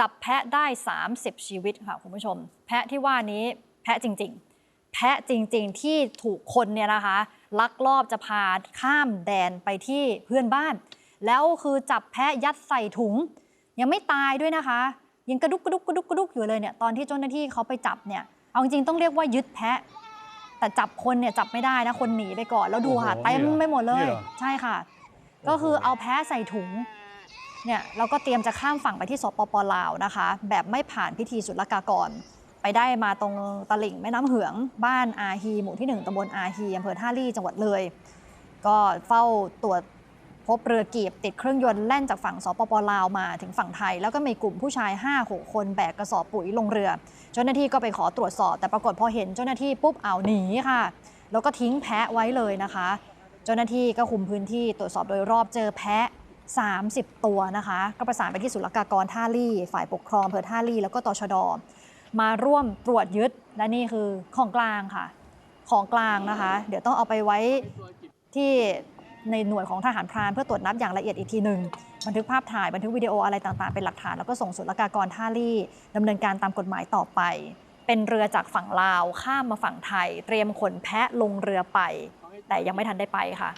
จับแพะได้ 30 ชีวิตค่ะคุณผู้ชม แพะที่ว่านี้แพะจริง ๆ แพะจริง ๆ ที่ถูกคนเนี่ยนะคะ ลักลอบจะพาข้ามแดนไปที่เพื่อนบ้าน แล้วคือจับแพะยัดใส่ถุง ยังไม่ตายด้วยนะคะ ยังกระดุกกระดุกกระดุกกระดุกอยู่เลยเนี่ยตอนที่เจ้าหน้าที่เขาไปจับเนี่ยเอาจริงๆต้องเรียกว่ายึดแพะ แต่จับคนเนี่ยจับไม่ได้นะคนหนีไปก่อนแล้วดูค่ะโอ้โหเต็มไม่หมดเลยนี่เหรอใช่ค่ะ ก็คือเอาแพะใส่ถุง เนี่ยเราก็เตรียมจะข้ามฝั่งไปที่สปปลาวนะคะ แบบไม่ผ่านพิธีศุลกากร ไปได้มาตรงตลิ่งแม่น้ำเหือง บ้านอาฮีหมู่ที่ 1ตำบลอาฮีอำเภอท่าลี่จังหวัดเลย ก็เฝ้าตรวจพบเรือกีบติดเครื่องยนต์แล่นจากฝั่งสปปลาวมาถึงฝั่งไทย แล้วก็มีกลุ่มผู้ชาย5-6คนแบกกระสอบปุ๋ยลงเรือ เจ้าหน้าที่ก็ไปขอตรวจสอบ แต่ปรากฏพอเห็นเจ้าหน้าที่ปุ๊บเอาหนีค่ะ แล้วก็ทิ้งแพะไว้เลยนะคะ เจ้าหน้าที่ก็คุมพื้นที่ตรวจสอบโดยรอบเจอแพะ 30 ตัวนะคะ ก็ประสานไปที่ศุลกากรท่าลี่ ฝ่ายปกครองอำเภอท่าลี่แล้วก็ตชด มาร่วมตรวจยึดและนี่คือของกลางค่ะ ของกลางนะคะ เดี๋ยวต้องเอาไปไว้ที่ในหน่วยของทหารพรานเพื่อตรวจนับอย่างละเอียดอีกทีหนึ่งบันทึกภาพถ่ายบันทึกวิดีโออะไรต่างๆ เป็นหลักฐานแล้วก็ส่งศุลกากรท่าลี่ดำเนินการตามกฎหมายต่อไป เป็นเรือจากฝั่งลาวข้ามมาฝั่งไทย เตรียมขนแพะลงเรือไป แต่ยังไม่ทันได้ไปค่ะ